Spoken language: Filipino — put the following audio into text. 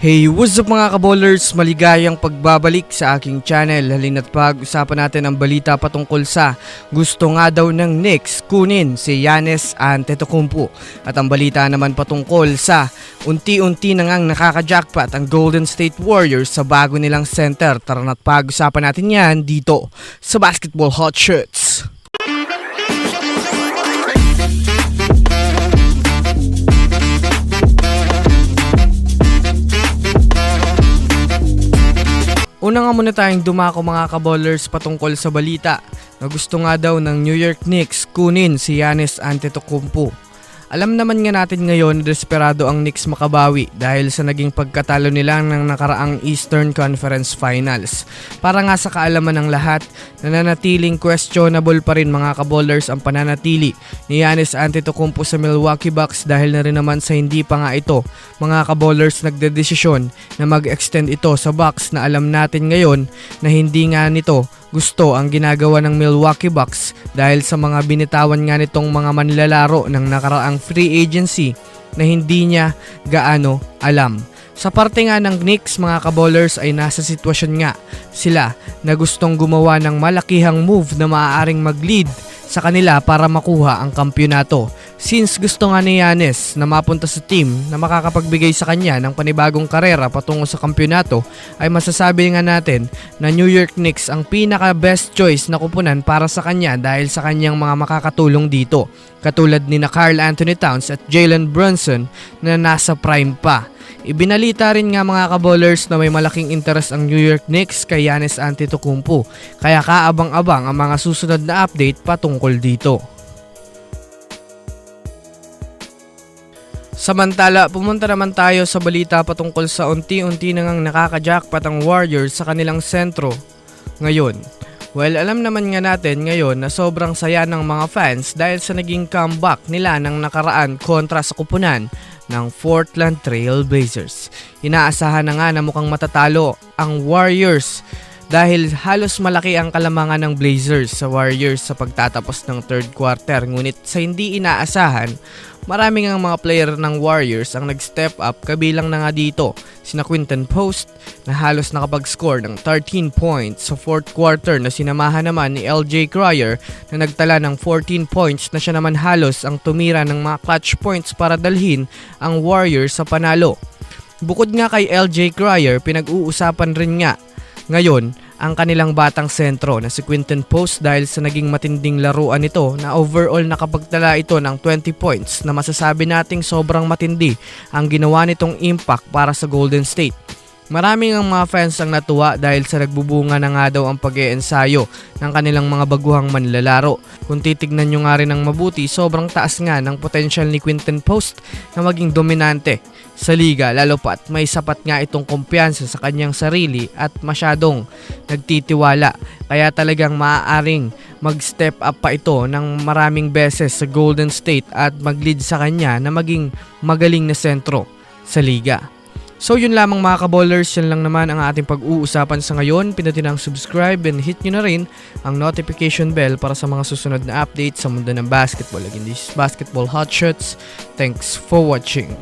Hey, what's up mga kabowlers? Maligayang pagbabalik sa aking channel. Halina't pag-usapan natin ang balita patungkol sa gusto nga daw ng Knicks kunin si Giannis Antetokounmpo. At ang balita naman patungkol sa unti-unti na ngang nakaka-jackpot ang Golden State Warriors sa bago nilang center. Tara na't pag-usapan natin yan dito sa Basketball Hot Shots. Una nga muna tayong dumako mga kabowlers patungkol sa balita na gusto nga daw ng New York Knicks kunin si Giannis Antetokounmpo. Alam naman nga natin ngayon desperado ang Knicks makabawi dahil sa naging pagkatalo nila ng nakaraang Eastern Conference Finals. Para nga sa kaalaman ng lahat, nananatiling questionable pa rin mga kabowlers ang pananatili ni Giannis Antetokounmpo sa Milwaukee Bucks dahil na rin naman sa hindi pa nga ito mga kabowlers nagdedesisyon na mag-extend ito sa Bucks na alam natin ngayon na hindi nga nito gusto ang ginagawa ng Milwaukee Bucks dahil sa mga binitawan nga nitong mga manlalaro ng nakaraang free agency na hindi niya gaano alam. Sa parte nga ng Knicks mga kabowlers ay nasa sitwasyon nga sila na gustong gumawa ng malakihang move na maaaring mag-lead sa kanila para makuha ang kampyonato. Since gusto nga ni Giannis na mapunta sa team na makakapagbigay sa kanya ng panibagong karera patungo sa kampyonato, ay masasabi nga natin na New York Knicks ang pinaka best choice na kupunan para sa kanya dahil sa kanyang mga makakatulong dito. Katulad ni na Carl Anthony Towns at Jalen Brunson na nasa prime pa. Ibinalita rin nga mga kabowlers na may malaking interest ang New York Knicks kay Giannis Antetokounmpo, kaya kaabang-abang ang mga susunod na update patungkol dito. Samantala, pumunta naman tayo sa balita patungkol sa unti-unti na ngang nakaka-jackpot ang Warriors sa kanilang sentro ngayon. Well, alam naman nga natin ngayon na sobrang saya ng mga fans dahil sa naging comeback nila ng nakaraan kontra sa kupunan ng Portland Trail Blazers. Inaasahan na nga na mukhang matatalo ang Warriors dahil halos malaki ang kalamangan ng Blazers sa Warriors sa pagtatapos ng third quarter. Ngunit sa hindi inaasahan, maraming ang mga player ng Warriors ang nag-step up kabilang na nga dito sina Quinton Post na halos nakapag-score ng 13 points sa fourth quarter na sinamahan naman ni LJ Cryer na nagtala ng 14 points na siya naman halos ang tumira ng mga clutch points para dalhin ang Warriors sa panalo. Bukod nga kay LJ Cryer, pinag-uusapan rin nga ngayon, ang kanilang batang sentro na si Quinton Post dahil sa naging matinding laruan nito na overall nakapagtala ito ng 20 points na masasabi nating sobrang matindi ang ginawa nitong impact para sa Golden State. Maraming ang mga fans ang natuwa dahil sa nagbubunga na nga daw ang pag ensayo ng kanilang mga baguhang manlalaro. Kung titignan nyo nga rin ng mabuti, sobrang taas nga ng potential ni Quinton Post na maging dominante sa liga lalo pa at may sapat nga itong kumpiyansa sa kanyang sarili at masyadong nagtitiwala kaya talagang maaaring mag-step up pa ito ng maraming beses sa Golden State at mag-lead sa kanya na maging magaling na sentro sa liga. So yun lamang mga kabowlers, yan lang naman ang ating pag-uusapan sa ngayon. Pindutin ang subscribe and hit nyo na rin ang notification bell para sa mga susunod na updates sa mundo ng basketball. Again, this is Basketball Hot Shots. Thanks for watching.